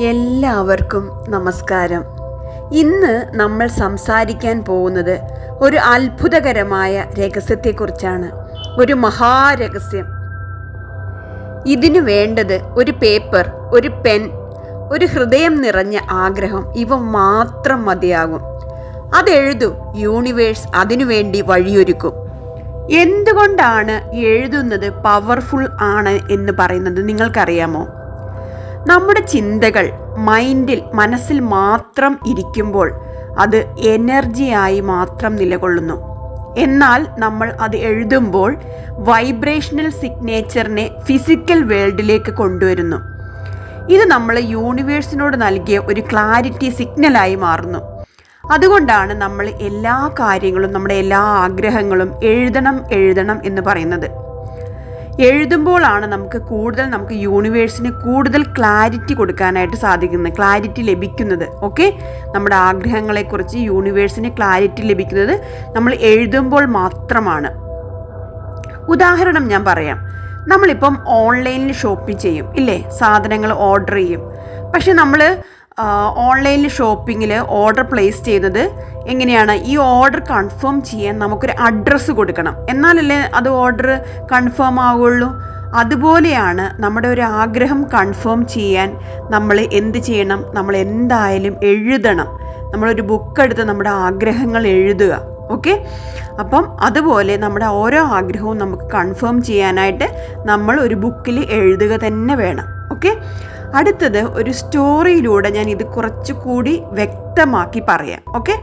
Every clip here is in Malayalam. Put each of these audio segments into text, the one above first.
എല്ലാവർക്കും നമസ്കാരം. ഇന്ന് നമ്മൾ സംസാരിക്കാൻ പോകുന്നത് ഒരു അത്ഭുതകരമായ രഹസ്യത്തെക്കുറിച്ചാണ്. ഒരു മഹാരഹസ്യം. ഇതിനു വേണ്ടത് ഒരു പേപ്പർ ഒരു പെൻ ഒരു ഹൃദയം നിറഞ്ഞ ആഗ്രഹം ഇവ മാത്രം മതിയാകും. അതെഴുതു യൂണിവേഴ്സ് അതിനുവേണ്ടി വഴിയൊരുക്കും. എന്തുകൊണ്ടാണ് എഴുതുന്നത് പവർഫുൾ ആണ് എന്ന് പറയുന്നത് നിങ്ങൾക്കറിയാമോ? നമ്മുടെ ചിന്തകൾ മൈൻഡിൽ മനസ്സിൽ മാത്രം ഇരിക്കുമ്പോൾ അത് എനർജിയായി മാത്രം നിലകൊള്ളുന്നു. എന്നാൽ നമ്മൾ അത് എഴുതുമ്പോൾ വൈബ്രേഷണൽ സിഗ്നേച്ചറിനെ ഫിസിക്കൽ വേൾഡിലേക്ക് കൊണ്ടുവരുന്നു. ഇത് നമ്മൾ യൂണിവേഴ്സിനോട് നൽകിയ ഒരു ക്ലാരിറ്റി സിഗ്നലായി മാറുന്നു. അതുകൊണ്ടാണ് നമ്മൾ എല്ലാ കാര്യങ്ങളും നമ്മുടെ എല്ലാ ആഗ്രഹങ്ങളും എഴുതണം എഴുതണം എന്ന് പറയുന്നത്. എഴുതുമ്പോഴാണ് നമുക്ക് കൂടുതൽ നമുക്ക് യൂണിവേഴ്സിന് കൂടുതൽ ക്ലാരിറ്റി കൊടുക്കാനായിട്ട് സാധിക്കുന്നത് ക്ലാരിറ്റി ലഭിക്കുന്നത്. ഓക്കെ നമ്മുടെ ആഗ്രഹങ്ങളെക്കുറിച്ച് യൂണിവേഴ്സിന് ക്ലാരിറ്റി ലഭിക്കുന്നത് നമ്മൾ എഴുതുമ്പോൾ മാത്രമാണ്. ഉദാഹരണം ഞാൻ പറയാം. നമ്മളിപ്പം ഓൺലൈനിൽ ഷോപ്പിംഗ് ചെയ്യും ഇല്ലേ? സാധനങ്ങൾ ഓർഡർ ചെയ്യും. പക്ഷെ നമ്മൾ ഓൺലൈനിൽ ഷോപ്പിങ്ങിൽ ഓർഡർ പ്ലേസ് ചെയ്യുന്നത് എങ്ങനെയാണ് ഈ ഓർഡർ കൺഫേം ചെയ്യാൻ നമുക്കൊരു അഡ്രസ്സ് കൊടുക്കണം. എന്നാലല്ലേ അത് ഓർഡർ കൺഫേം ആവുള്ളൂ? അതുപോലെയാണ് നമ്മുടെ ഒരു ആഗ്രഹം കൺഫേം ചെയ്യാൻ നമ്മൾ എന്ത് ചെയ്യണം? നമ്മൾ എന്തായാലും എഴുതണം. നമ്മളൊരു ബുക്ക് എടുത്ത് നമ്മുടെ ആഗ്രഹങ്ങൾ എഴുതുക. ഓക്കെ അപ്പം അതുപോലെ നമ്മുടെ ഓരോ ആഗ്രഹവും നമുക്ക് കൺഫേം ചെയ്യാനായിട്ട് നമ്മൾ ഒരു ബുക്കിൽ എഴുതുക തന്നെ വേണം. ഓക്കെ അടുത്തത് ഒരു സ്റ്റോറിയിലൂടെ ഞാൻ ഇത് കുറച്ചുകൂടി വ്യക്തമാക്കി പറയാം ഓക്കെ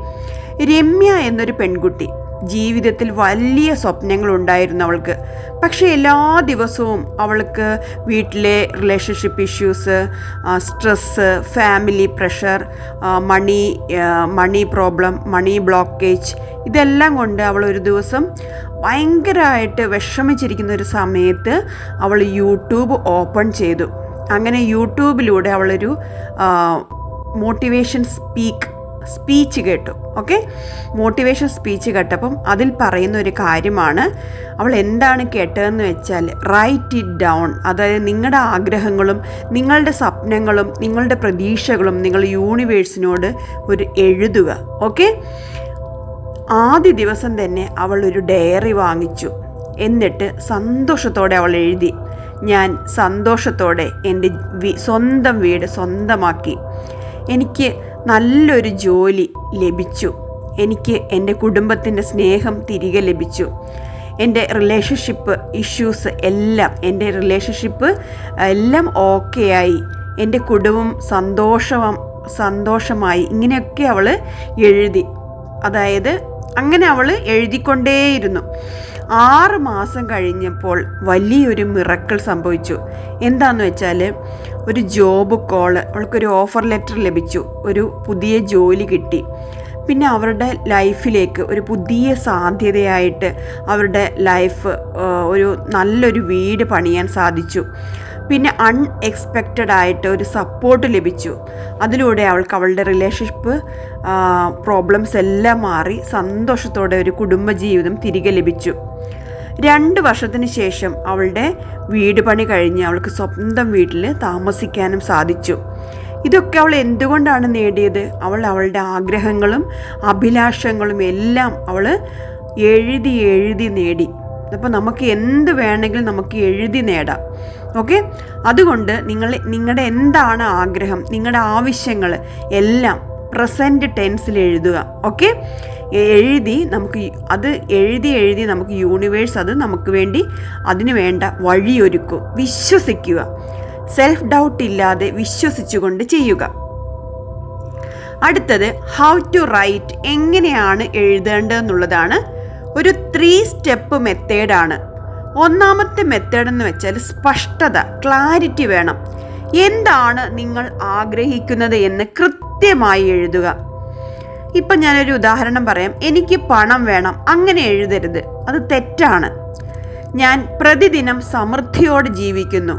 രമ്യ എന്നൊരു പെൺകുട്ടി ജീവിതത്തിൽ വലിയ സ്വപ്നങ്ങൾ ഉണ്ടായിരുന്നു അവൾക്ക്. പക്ഷേ എല്ലാ ദിവസവും അവൾക്ക് വീട്ടിലെ relationship issues stress family pressure money money problem money blockage ഇതെല്ലാം കൊണ്ട് അവൾ ഒരു ദിവസം ഭയങ്കരമായിട്ട് വിഷമിച്ചിരിക്കുന്ന ഒരു സമയത്ത് അവൾ യൂട്യൂബ് ഓപ്പൺ ചെയ്തു. അങ്ങനെ യൂട്യൂബിലൂടെ അവളൊരു മോട്ടിവേഷൻ സ്പീക്ക് സ്പീച്ച് കേട്ടു. ഓക്കെ മോട്ടിവേഷൻ സ്പീച്ച് കേട്ടപ്പം അതിൽ പറയുന്ന ഒരു കാര്യമാണ് അവൾ എന്താണ് കേട്ടതെന്ന് വെച്ചാൽ റൈറ്റ് ഇറ്റ് ഡൗൺ അതായത് നിങ്ങളുടെ ആഗ്രഹങ്ങളും നിങ്ങളുടെ സ്വപ്നങ്ങളും നിങ്ങളുടെ പ്രതീക്ഷകളും നിങ്ങൾ യൂണിവേഴ്സിനോട് ഒരു എഴുതുക. ഓക്കെ ആദ്യ ദിവസം തന്നെ അവൾ ഒരു ഡയറി വാങ്ങിച്ചു. എന്നിട്ട് സന്തോഷത്തോടെ അവൾ എഴുതി. ഞാൻ സന്തോഷത്തോടെ എന്റെ സ്വന്തം വീട് സ്വന്തമാക്കി. എനിക്ക് നല്ലൊരു ജോലി ലഭിച്ചു. എനിക്ക് എന്റെ കുടുംബത്തിന്റെ സ്നേഹം തിരികെ ലഭിച്ചു. എന്റെ റിലേഷൻഷിപ്പ് ഇഷ്യൂസ് എല്ലാം എന്റെ റിലേഷൻഷിപ്പ് എല്ലാം ഓക്കെ ആയി. എന്റെ കുടുംബം സന്തോഷം സന്തോഷമായി. ഇങ്ങനെയൊക്കെ അവൾ എഴുതി. അതായത് അങ്ങനെ അവൾ എഴുതിക്കൊണ്ടേയിരുന്നു. ആറ് മാസം കഴിഞ്ഞപ്പോൾ വലിയൊരു മിറക്കൾ സംഭവിച്ചു. എന്താണെന്ന് വെച്ചാൽ ഒരു ജോബ് കോൾ അവൾക്കൊരു ഓഫർ ലെറ്റർ ലഭിച്ചു. ഒരു പുതിയ ജോലി കിട്ടി. പിന്നെ അവരുടെ ലൈഫിലേക്ക് ഒരു പുതിയ സാധ്യതയായിട്ട് അവരുടെ ലൈഫ് ഒരു നല്ലൊരു വീട് പണിയാൻ സാധിച്ചു. പിന്നെ അൺഎക്സ്പെക്റ്റഡ് ആയിട്ട് ഒരു സപ്പോർട്ട് ലഭിച്ചു. അതിലൂടെ അവൾക്ക് അവളുടെ റിലേഷൻഷിപ്പ് പ്രോബ്ലംസ് എല്ലാം മാറി സന്തോഷത്തോടെ ഒരു കുടുംബജീവിതം തിരികെ ലഭിച്ചു. രണ്ട് വർഷത്തിന് ശേഷം അവളുടെ വീട് പണി കഴിഞ്ഞ് അവൾക്ക് സ്വന്തം വീട്ടിൽ താമസിക്കാനും സാധിച്ചു. ഇതൊക്കെ അവൾ എന്തുകൊണ്ടാണ് നേടിയത്? അവൾ അവളുടെ ആഗ്രഹങ്ങളും അഭിലാഷങ്ങളും എല്ലാം അവൾ എഴുതി എഴുതി നേടി. അപ്പോൾ നമുക്ക് എന്ത് വേണമെങ്കിലും നമുക്ക് എഴുതി നേടാം. ഓക്കെ? അതുകൊണ്ട് നിങ്ങൾ നിങ്ങളുടെ എന്താണ് ആഗ്രഹം? നിങ്ങളുടെ ആവശ്യങ്ങൾ എല്ലാം പ്രസന്റ് ടെൻസിൽ എഴുതുക. ഓക്കെ? എഴുതി നമുക്ക് അത് എഴുതി എഴുതി നമുക്ക് യൂണിവേഴ്സ് അത് നമുക്ക് വേണ്ടി അതിനു വേണ്ട വഴിയൊരുക്കും. വിശ്വസിക്കുക. സെൽഫ് ഡൗട്ട് ഇല്ലാതെ വിശ്വസിച്ചുകൊണ്ട് ചെയ്യുക. അടുത്തത് ഹൗ ടു റൈറ്റ് എങ്ങനെയാണ് എഴുതേണ്ടതെന്നുള്ളതാണ് ഒരു ത്രീ സ്റ്റെപ്പ് മെത്തേഡാണ്. ഒന്നാമത്തെ മെത്തേഡ് എന്ന് വെച്ചാൽ സ്പഷ്ടത ക്ലാരിറ്റി വേണം. എന്താണ് നിങ്ങൾ ആഗ്രഹിക്കുന്നത് എന്ന് കൃത്യമായി എഴുതുക. ഇപ്പം ഞാനൊരു ഉദാഹരണം പറയാം. എനിക്ക് പണം വേണം. അങ്ങനെ എഴുതരുത്. അത് തെറ്റാണ്. ഞാൻ പ്രതിദിനം സമൃദ്ധിയോടെ ജീവിക്കുന്നു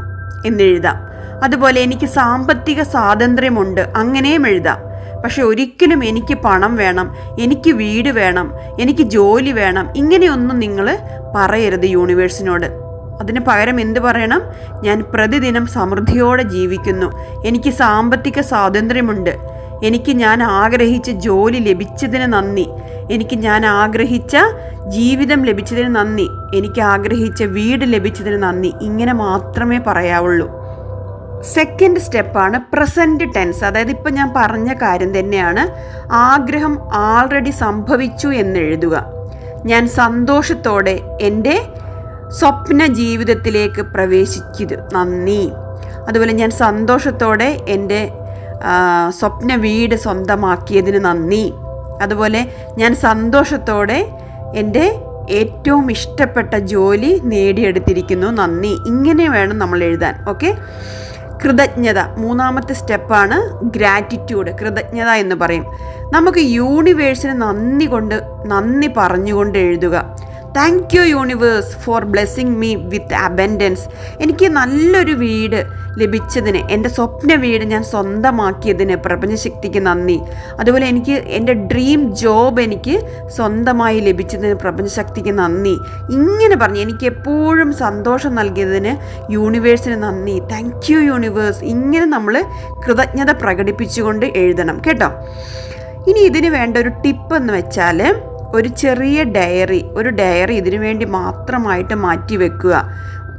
എന്നെഴുതാം അതുപോലെ എനിക്ക് സാമ്പത്തിക സ്വാതന്ത്ര്യമുണ്ട്. അങ്ങനെയും എഴുതാം. പക്ഷെ ഒരിക്കലും എനിക്ക് പണം വേണം. എനിക്ക് വീട് വേണം. എനിക്ക് ജോലി വേണം. ഇങ്ങനെയൊന്നും നിങ്ങൾ പറയരുത് യൂണിവേഴ്സിനോട്. അതിന് പകരം എന്ത് പറയണം? ഞാൻ പ്രതിദിനം സമൃദ്ധിയോടെ ജീവിക്കുന്നു. എനിക്ക് സാമ്പത്തിക സ്വാതന്ത്ര്യമുണ്ട്. എനിക്ക് ഞാൻ ആഗ്രഹിച്ച ജോലി ലഭിച്ചതിന് നന്ദി. എനിക്ക് ഞാൻ ആഗ്രഹിച്ച ജീവിതം ലഭിച്ചതിന് നന്ദി. എനിക്ക് ആഗ്രഹിച്ച വീട് ലഭിച്ചതിന് നന്ദി. ഇങ്ങനെ മാത്രമേ പറയാവുള്ളൂ. സെക്കൻഡ് സ്റ്റെപ്പാണ് പ്രസന്റ് ടെൻസ് അതായത് ഇപ്പം ഞാൻ പറഞ്ഞ കാര്യം തന്നെയാണ്. ആഗ്രഹം ആൾറെഡി സംഭവിച്ചു എന്നെഴുതുക ഞാൻ സന്തോഷത്തോടെ എന്റെ സ്വപ്ന ജീവിതത്തിലേക്ക് പ്രവേശിച്ചത്. നന്ദി. അതുപോലെ ഞാൻ സന്തോഷത്തോടെ എന്റെ സ്വപ്ന വീട് സ്വന്തമാക്കിയതിന് നന്ദി. അതുപോലെ ഞാൻ സന്തോഷത്തോടെ എന്റെ ഏറ്റവും ഇഷ്ടപ്പെട്ട ജോലി നേടിയെടുത്തിരിക്കുന്നു. നന്ദി. ഇങ്ങനെ വേണം നമ്മൾ എഴുതാൻ. ഓക്കെ? കൃതജ്ഞത. മൂന്നാമത്തെ സ്റ്റെപ്പാണ് ഗ്രാറ്റിറ്റ്യൂഡ് കൃതജ്ഞത എന്ന് പറയും. നമുക്ക് യൂണിവേഴ്സിന് നന്ദി കൊണ്ട് നന്ദി പറഞ്ഞുകൊണ്ട് എഴുതുക. Thank you universe for blessing me with abundance എനിക്ക് നല്ലൊരു വീട് ലഭിച്ചതിന് എന്റെ സ്വപ്ന വീട് ഞാൻ സ്വന്തമാക്കിയതിന് പ്രപഞ്ചശക്തിക്ക് നന്ദി. അതുപോലെ എനിക്ക് എന്റെ ഡ്രീം ജോബ് എനിക്ക് സ്വന്തമായി ലഭിച്ചതിന് പ്രപഞ്ചശക്തിക്ക് നന്ദി. ഇങ്ങനെ പറഞ്ഞ് എനിക്ക് എപ്പോഴും സന്തോഷം നൽകിയതിന് യൂണിവേഴ്സിന് നന്ദി. താങ്ക് യു യൂണിവേഴ്സ് ഇങ്ങനെ നമ്മൾ കൃതജ്ഞത പ്രകടിപ്പിച്ചുകൊണ്ട് എഴുതണം കേട്ടോ? ഇനി ഇതിന് വേണ്ട ഒരു ടിപ്പ് എന്ന് വെച്ചാൽ ഒരു ചെറിയ ഡയറി ഒരു ഡയറി ഇതിനു വേണ്ടി മാത്രമായിട്ട് മാറ്റി വെക്കുക.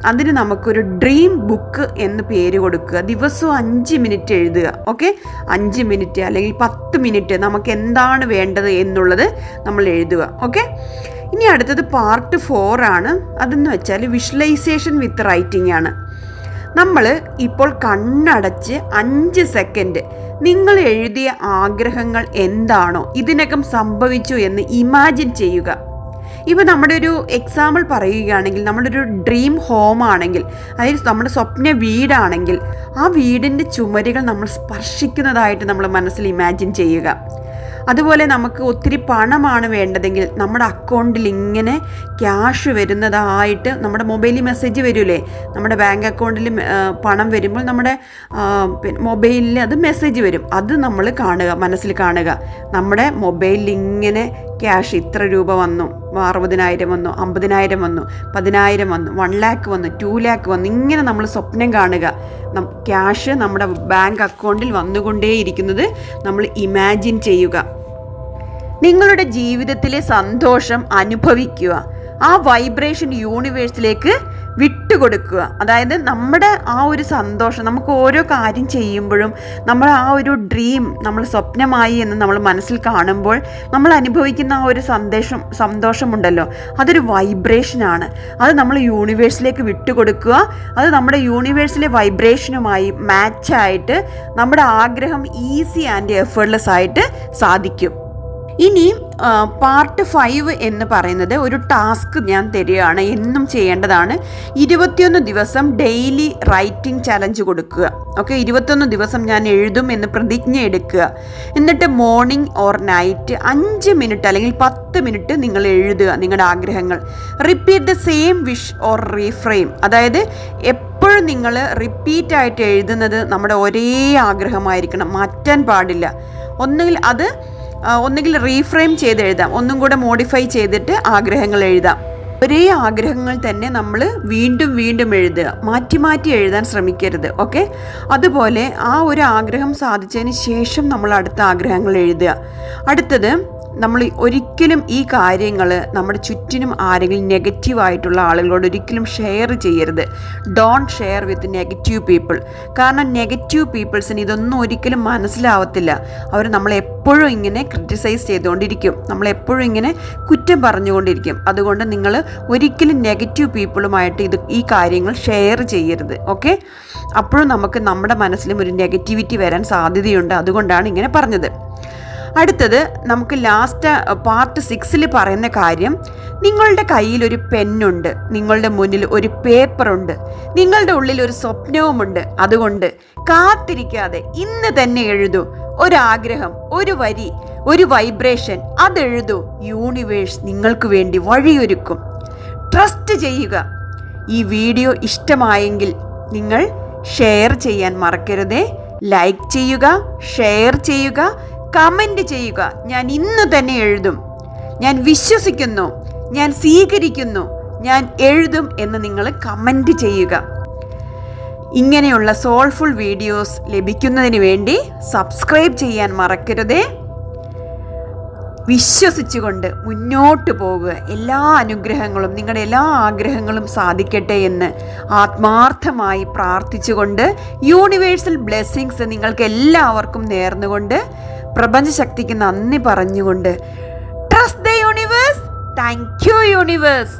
അതിന് നമുക്കൊരു ഡ്രീം ബുക്ക് എന്ന് പേര് കൊടുക്കുക. ദിവസവും അഞ്ച് മിനിറ്റ് എഴുതുക ഓക്കെ? അഞ്ച് മിനിറ്റ് അല്ലെങ്കിൽ പത്ത് മിനിറ്റ് നമുക്ക് എന്താണ് വേണ്ടത് എന്നുള്ളത് നമ്മൾ എഴുതുക ഓക്കെ? ഇനി അടുത്തത് പാർട്ട് ഫോർ ആണ്. അതെന്ന് വെച്ചാൽ വിഷ്വലൈസേഷൻ വിത്ത് റൈറ്റിംഗ് ആണ്. നമ്മൾ ഇപ്പോൾ കണ്ണടച്ച് അഞ്ച് സെക്കൻഡ് നിങ്ങൾ എഴുതിയ ആഗ്രഹങ്ങൾ എന്താണോ ഇതിനകം സംഭവിച്ചു എന്ന് ഇമാജിൻ ചെയ്യുക. ഇപ്പോൾ നമ്മുടെ ഒരു എക്സാമ്പിൾ പറയുകയാണെങ്കിൽ നമ്മുടെ ഒരു ഡ്രീം ഹോം ആണെങ്കിൽ അതായത് നമ്മുടെ സ്വപ്ന വീടാണെങ്കിൽ ആ വീടിന്റെ ചുമരുകൾ നമ്മൾ സ്പർശിക്കുന്നതായിട്ട് നമ്മൾ മനസ്സിൽ ഇമാജിൻ ചെയ്യുക. അതുപോലെ നമുക്ക് ഒത്തിരി പണമാണ് വേണ്ടതെങ്കിൽ നമ്മുടെ അക്കൗണ്ടിൽ ഇങ്ങനെ ക്യാഷ് വരുന്നതായിട്ട് നമ്മുടെ മൊബൈലിൽ മെസ്സേജ് വരില്ലേ നമ്മുടെ ബാങ്ക് അക്കൗണ്ടിൽ പണം വരുമ്പോൾ നമ്മുടെ മൊബൈലിൽ അത് മെസ്സേജ് വരും. അത് നമ്മൾ കാണുക മനസ്സിൽ കാണുക. നമ്മുടെ മൊബൈലിൽ ഇങ്ങനെ ക്യാഷ് ഇത്ര രൂപ വന്നു അറുപതിനായിരം വന്നു അമ്പതിനായിരം വന്നു പതിനായിരം വന്നു വൺ ലാക്ക് വന്നു ടു ലാക്ക് വന്നു. ഇങ്ങനെ നമ്മൾ സ്വപ്നം കാണുക. ക്യാഷ് നമ്മുടെ ബാങ്ക് അക്കൗണ്ടിൽ വന്നുകൊണ്ടേയിരിക്കുന്നത് നമ്മൾ ഇമാജിൻ ചെയ്യുക. നിങ്ങളുടെ ജീവിതത്തിലെ സന്തോഷം അനുഭവിക്കുക. ആ വൈബ്രേഷൻ യൂണിവേഴ്സിലേക്ക് വിട്ടുകൊടുക്കുക. അതായത് നമ്മുടെ ആ ഒരു സന്തോഷം നമുക്ക് ഓരോ കാര്യം ചെയ്യുമ്പോഴും നമ്മൾ ആ ഒരു ഡ്രീം നമ്മൾ സ്വപ്നമായി എന്ന് നമ്മൾ മനസ്സിൽ കാണുമ്പോൾ നമ്മൾ അനുഭവിക്കുന്ന ആ ഒരു സന്ദേശം സന്തോഷമുണ്ടല്ലോ. അതൊരു വൈബ്രേഷനാണ് അത് നമ്മൾ യൂണിവേഴ്സിലേക്ക് വിട്ടുകൊടുക്കുക. അത് നമ്മുടെ യൂണിവേഴ്സിലെ വൈബ്രേഷനുമായി മാച്ചായിട്ട് നമ്മുടെ ആഗ്രഹം ഈസി ആൻഡ് എഫേർട്ട്ലെസ് ആയിട്ട് സാധിക്കും. ഇനി പാർട്ട് ഫൈവ് എന്ന് പറയുന്നത് ഒരു ടാസ്ക് ഞാൻ തരികയാണ് എന്നും ചെയ്യേണ്ടതാണ്. ഇരുപത്തിയൊന്ന് ദിവസം ഡെയിലി റൈറ്റിംഗ് ചലഞ്ച് കൊടുക്കുക. ഓക്കെ ഇരുപത്തൊന്ന് ദിവസം ഞാൻ എഴുതും എന്ന് പ്രതിജ്ഞ എടുക്കുക. എന്നിട്ട് മോർണിംഗ് ഓർ നൈറ്റ് അഞ്ച് മിനിറ്റ് അല്ലെങ്കിൽ പത്ത് മിനിറ്റ് നിങ്ങൾ എഴുതുക നിങ്ങളുടെ ആഗ്രഹങ്ങൾ. Repeat the same wish or reframe അതായത് എപ്പോഴും നിങ്ങൾ റിപ്പീറ്റ് ആയിട്ട് എഴുതുന്നത് നമ്മുടെ ഒരേ ആഗ്രഹമായിരിക്കണം. മാറ്റാൻ പാടില്ല. ഒന്നുകിൽ അത് ഒന്നുകിൽ റീഫ്രെയിം ചെയ്ത് എഴുതാം. ഒന്നും കൂടെ മോഡിഫൈ ചെയ്തിട്ട് ആഗ്രഹങ്ങൾ എഴുതാം. ഒരേ ആഗ്രഹങ്ങൾ തന്നെ നമ്മൾ വീണ്ടും വീണ്ടും എഴുതുക. മാറ്റി മാറ്റി എഴുതാൻ ശ്രമിക്കരുത് ഓക്കെ അതുപോലെ ആ ഒരു ആഗ്രഹം സാധിച്ചതിന് ശേഷം നമ്മൾ അടുത്ത ആഗ്രഹങ്ങൾ എഴുതുക. അടുത്തത് നമ്മൾ ഒരിക്കലും ഈ കാര്യങ്ങൾ നമ്മുടെ ചുറ്റിനും ആരെങ്കിലും നെഗറ്റീവായിട്ടുള്ള ആളുകളോട് ഒരിക്കലും ഷെയർ ചെയ്യരുത്. Don't share with negative people കാരണം നെഗറ്റീവ് പീപ്പിൾസിന് ഇതൊന്നും ഒരിക്കലും മനസ്സിലാവത്തില്ല. അവർ നമ്മളെ എപ്പോഴും ഇങ്ങനെ ക്രിറ്റിസൈസ് ചെയ്തുകൊണ്ടിരിക്കും. നമ്മളെപ്പോഴും ഇങ്ങനെ കുറ്റം പറഞ്ഞുകൊണ്ടിരിക്കും. അതുകൊണ്ട് നിങ്ങൾ ഒരിക്കലും നെഗറ്റീവ് പീപ്പിളുമായിട്ട് ഇത് ഈ കാര്യങ്ങൾ ഷെയർ ചെയ്യരുത്. ഓക്കെ അപ്പോഴും നമുക്ക് നമ്മുടെ മനസ്സിലും ഒരു നെഗറ്റിവിറ്റി വരാൻ സാധ്യതയുണ്ട്. അതുകൊണ്ടാണ് ഇങ്ങനെ പറഞ്ഞത്. അടുത്തത് നമുക്ക് ലാസ്റ്റ് പാർട്ട് സിക്സിൽ പറയുന്ന കാര്യം നിങ്ങളുടെ കയ്യിൽ ഒരു പെന്നുണ്ട് നിങ്ങളുടെ മുന്നിൽ ഒരു പേപ്പറുണ്ട് നിങ്ങളുടെ ഉള്ളിൽ ഒരു സ്വപ്നവുമുണ്ട്. അതുകൊണ്ട് കാത്തിരിക്കാതെ ഇന്ന് തന്നെ എഴുതൂ. ഒരാഗ്രഹം ഒരു വരി ഒരു വൈബ്രേഷൻ അതെഴുതൂ. യൂണിവേഴ്സ് നിങ്ങൾക്ക് വേണ്ടി വഴിയൊരുക്കും. ട്രസ്റ്റ് ചെയ്യുക. ഈ വീഡിയോ ഇഷ്ടമായെങ്കിൽ നിങ്ങൾ ഷെയർ ചെയ്യാൻ മറക്കരുതേ. ലൈക്ക് ചെയ്യുക ഷെയർ ചെയ്യുക. കമന്റ് ചെയ്യുക. ഞാൻ ഇന്ന് തന്നെ എഴുതും. ഞാൻ വിശ്വസിക്കുന്നു. ഞാൻ സ്വീകരിക്കുന്നു. ഞാൻ എഴുതും എന്ന് നിങ്ങൾ കമന്റ് ചെയ്യുക. ഇങ്ങനെയുള്ള സോൾഫുൾ വീഡിയോസ് ലഭിക്കുന്നതിന് വേണ്ടി സബ്സ്ക്രൈബ് ചെയ്യാൻ മറക്കരുതേ. വിശ്വസിച്ചുകൊണ്ട് മുന്നോട്ട് പോവുക. എല്ലാ അനുഗ്രഹങ്ങളും നിങ്ങളുടെ എല്ലാ ആഗ്രഹങ്ങളും സാധിക്കട്ടെ എന്ന് ആത്മാർത്ഥമായി പ്രാർത്ഥിച്ചുകൊണ്ട് യൂണിവേഴ്സൽ ബ്ലെസ്സിങ്സ് നിങ്ങൾക്ക് എല്ലാവർക്കും നേർന്നുകൊണ്ട് പ്രപഞ്ചശക്തിക്ക് നന്ദി പറഞ്ഞുകൊണ്ട് trust the universe thank you universe